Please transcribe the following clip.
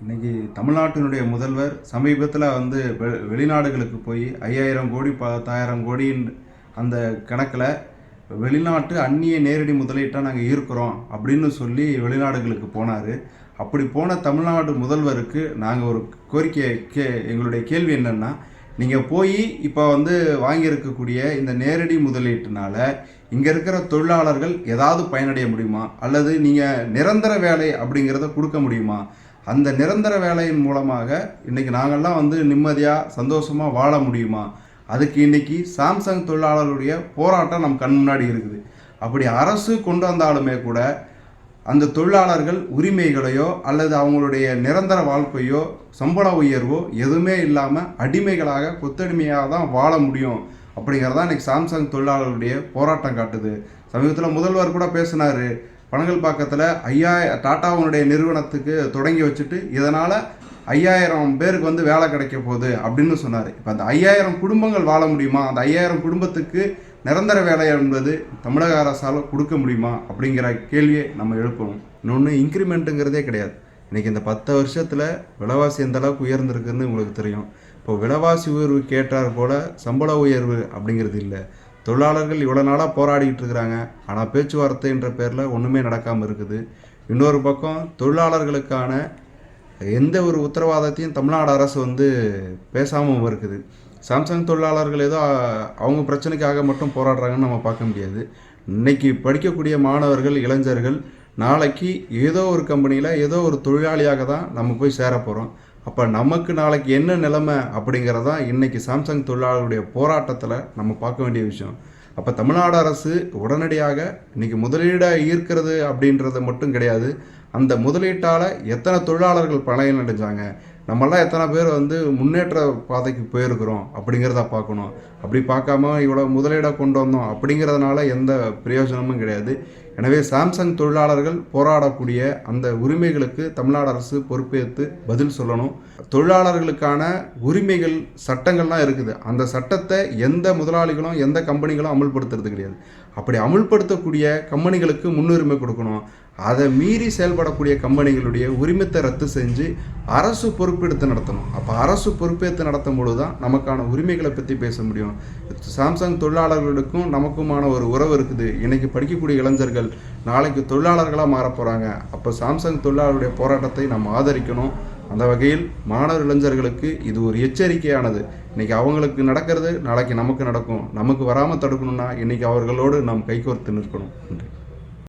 இன்றைக்கி தமிழ்நாட்டினுடைய முதல்வர் சமீபத்தில் வந்து வெ- வெளிநாடுகளுக்கு போய் ஐயாயிரம் கோடி பத்தாயிரம் கோடியின் அந்த கணக்கில் வெளிநாட்டு அந்நிய நேரடி முதலீட்டாக நாங்கள் ஈர்க்கிறோம் அப்படின்னு சொல்லி வெளிநாடுகளுக்கு போனார். அப்படி போன தமிழ்நாடு முதல்வருக்கு நாங்கள் ஒரு கோரிக்கை கே எங்களுடைய கேள்வி என்னென்னா நீங்கள் போய் இப்போ வந்து வாங்கியிருக்கக்கூடிய இந்த நேரடி முதலீட்டுனால இங்கே இருக்கிற தொழிலாளர்கள் ஏதாவது பயனடைய முடியுமா? அல்லது நீங்கள் நிரந்தர வேலை அப்படிங்கிறத கொடுக்க முடியுமா? அந்த நிரந்தர வேலையின் மூலமாக இன்றைக்கி நாங்கள்லாம் வந்து நிம்மதியாக சந்தோஷமாக வாழ முடியுமா? அதுக்கு இன்னைக்கு சாம்சங் தொழிலாளர்களுடைய போராட்டம் நம் கண் முன்னாடி இருக்குது. அப்படி அரசு கொண்டு வந்தாலுமே கூட அந்த தொழிலாளர்கள் உரிமைகளையோ அல்லது அவங்களுடைய நிரந்தர வாழ்க்கையோ சம்பள உயர்வோ எதுவுமே இல்லாமல் அடிமைகளாக கொத்தடிமையாக தான் வாழ முடியும். அப்படிங்கிறதா இன்றைக்கி சாம்சங் தொழிலாளர்களுடைய போராட்டம் காட்டுது. சமீபத்தில் முதல்வர் கூட பேசினார். பனங்கல்பாக்கத்தில் ஐயா டாட்டாவுடைய நிறுவனத்துக்கு தொடங்கி வச்சுட்டு இதனால் ஐயாயிரம் பேருக்கு வந்து வேலை கிடைக்க போகுது அப்படின்னு சொன்னார். இப்போ அந்த ஐயாயிரம் குடும்பங்கள் வாழ முடியுமா? அந்த ஐயாயிரம் குடும்பத்துக்கு நிரந்தர வேலை என்பது தமிழக அரசால் கொடுக்க முடியுமா? அப்படிங்கிற கேள்வியை நம்ம எழுப்பணும் இன்னொன்று இன்க்ரிமெண்ட்டுங்கிறதே கிடையாது. இன்றைக்கி இந்த பத்து வருஷத்தில் விலைவாசி எந்த அளவுக்கு உயர்ந்திருக்குன்னு உங்களுக்கு தெரியும். இப்போ விலைவாசி உயர்வு கேட்டார் போல சம்பள உயர்வு அப்படிங்கிறது இல்லை. தொழிலாளர்கள் இவ்வளோ நாளாக போராடிக்கிட்டு இருக்கிறாங்க. ஆனால் பேச்சுவார்த்தைன்ற பேரில் ஒன்றுமே நடக்காமல் இருக்குது. இன்னொரு பக்கம் தொழிலாளர்களுக்கான எந்த ஒரு உத்தரவாதத்தையும் தமிழ்நாடு அரசு வந்து பேசாமல் இருக்குது. சாம்சங் தொழிலாளர்கள் ஏதோ அவங்க பிரச்சனைக்காக மட்டும் போராடுறாங்கன்னு நம்ம பார்க்க முடியாது. இன்னைக்கு படிக்கக்கூடிய மாணவர்கள் இளைஞர்கள் நாளைக்கு ஏதோ ஒரு கம்பெனியில் ஏதோ ஒரு தொழிலாளியாக தான் நம்ம போய் சேர போகிறோம் அப்போ நமக்கு நாளைக்கு என்ன நிலைமை அப்படிங்கிறதான் இன்னைக்கு சாம்சங் தொழிலாளர்களுடைய போராட்டத்தில் நம்ம பார்க்க வேண்டிய விஷயம். அப்போ தமிழ்நாடு அரசு உடனடியாக இன்னைக்கு முதலீடாக ஈர்க்கிறது அப்படின்றது மட்டும் கிடையாது. அந்த முதலீட்டால் எத்தனை தொழிலாளர்கள் பயன் அடைஞ்சாங்க நம்மெல்லாம் எத்தனை பேர் வந்து முன்னேற்ற பாதைக்கு போயிருக்கிறோம் அப்படிங்கிறத பார்க்கணும். அப்படி பார்க்காம இவ்வளோ முதலீடை கொண்டு வந்தோம் அப்படிங்கிறதுனால எந்த பிரயோஜனமும் கிடையாது. எனவே சாம்சங் தொழிலாளர்கள் போராடக்கூடிய அந்த உரிமைகளுக்கு தமிழ்நாடு அரசு பொறுப்பேற்று பதில் சொல்லணும். தொழிலாளர்களுக்கான உரிமைகள் சட்டங்கள்லாம் இருக்குது. அந்த சட்டத்தை எந்த முதலாளிகளும் எந்த கம்பெனிகளும் அமுல்படுத்துறது கிடையாது. அப்படி அமுல்படுத்தக்கூடிய கம்பெனிகளுக்கு முன்னுரிமை கொடுக்கணும். அதை மீறி செயல்படக்கூடிய கம்பெனிகளுடைய உரிமத்தை ரத்து செஞ்சு அரசு பொறுப்பெடுத்து நடத்தணும். அப்போ அரசு பொறுப்பேற்று நடத்தும் பொழுது தான் நமக்கான உரிமைகளை பற்றி பேச முடியும். சாம்சங் தொழிலாளர்களுக்கும் நமக்குமான ஒரு உறவு இருக்குது. இன்றைக்கி படிக்கக்கூடிய இளைஞர்கள் நாளைக்கு தொழிலாளர்களாக மாறப் போகிறாங்க அப்போ சாம்சங் தொழிலாளருடைய போராட்டத்தை நம்ம ஆதரிக்கணும். அந்த வகையில் மாணவர் இளைஞர்களுக்கு இது ஒரு எச்சரிக்கையானது. இன்றைக்கி அவங்களுக்கு நடக்கிறது நாளைக்கு நமக்கு நடக்கும். நமக்கு வராமல் தடுக்கணும்னா இன்றைக்கி அவர்களோடு நாம் கைகோர்த்து நிற்கணும். நன்றி.